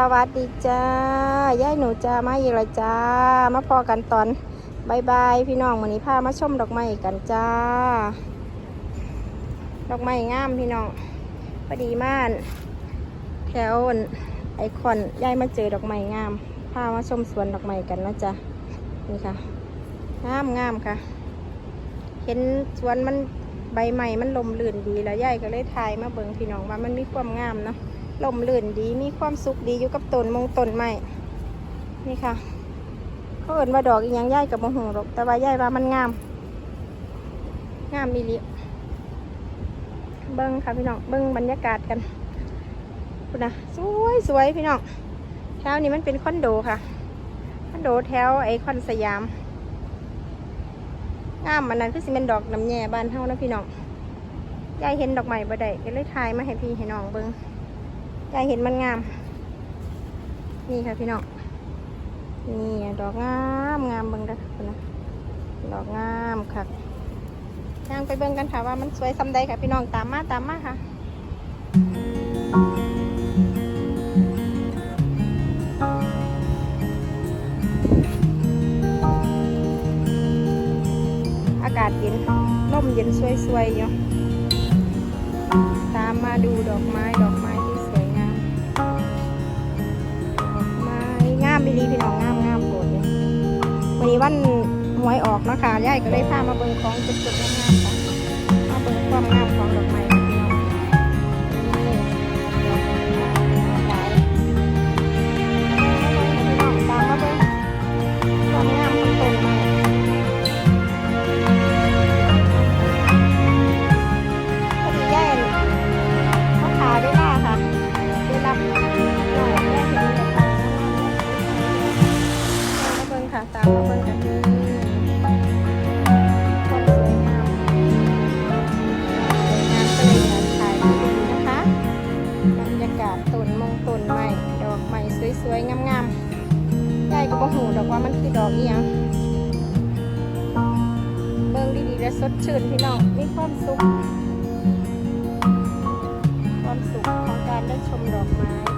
สวัสดีจ้ายายหนูจ้ามาอีกแล้วจ้า มาพอกันตอนบายบายพี่น้องวันนี้พามาชมดอกไม้กันจ้า ดอกไม้งามพี่น้องพอดีมากแถวไอคอนยายมาเจอดอกไม้งาม พามาชมสวนดอกไม้กันนะจ๊ะนี่ค่ะ งามงามค่ะ เห็นสวนมันใบใหม่มันลมลื่นดีแล้วยายก็เลยถ่ายมาเบิ่งพี่น้องว่ามันมีความงามเนาะ ลมลื่นดีมีความสุขดีอยู่กับต้นมงต้นไม้นี่ค่ะ เขาเอินว่าดอกอีหยังย่ายกับมะฮูหรอกแต่ว่าย่ายว่ามันงาม งามมีลิเบิ้งค่ะพี่น้องเบิ้งบรรยากาศกันคุณนะสวยสวยพี่น้องแถวนี้มันเป็นคอนโดค่ะ คอนโดแถวไอคอนสยาม งามมันนั้นคือสิเป็นดอกน้ำแย่บ้านเฮานะพี่น้องยายเห็นดอกไม้บ่ได้ก็เลยถ่ายมาให้พี่ให้น้องเบิ้ง ยายเห็นมันงาม นี่ค่ะพี่น้อง นี่ดอกงามงามเบิ่งเด้คุณนะ ดอกงามค่ะย่างไปเบิ่งกันค่ะว่ามันสวยซ้ำใดค่ะพี่น้องตามมาตามมาค่ะอากาศเย็นร่มเย็นสวยๆอยู่ตามมาดูดอกไม้ดอก มบิลีพี่น้องงามงามโปรดเลยวันนี้วันหวยออกนะคะยายก็เลยพามาเบิ่งของจุดๆงามๆค่ะมาเบิ่งความงามของดอกไม้ ดอกว่ามันคือดอกเอียงเบิ่งดีๆและสดชื่นพี่น้องมีความสุข ความสุขของการได้ชมดอกไม้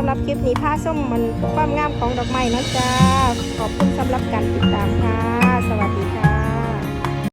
สำหรับคลิปนี้ผ้าส้มมันความงามของดอกไม้นะจ้า ขอบคุณสำหรับการติดตามค่ะ สวัสดีค่ะ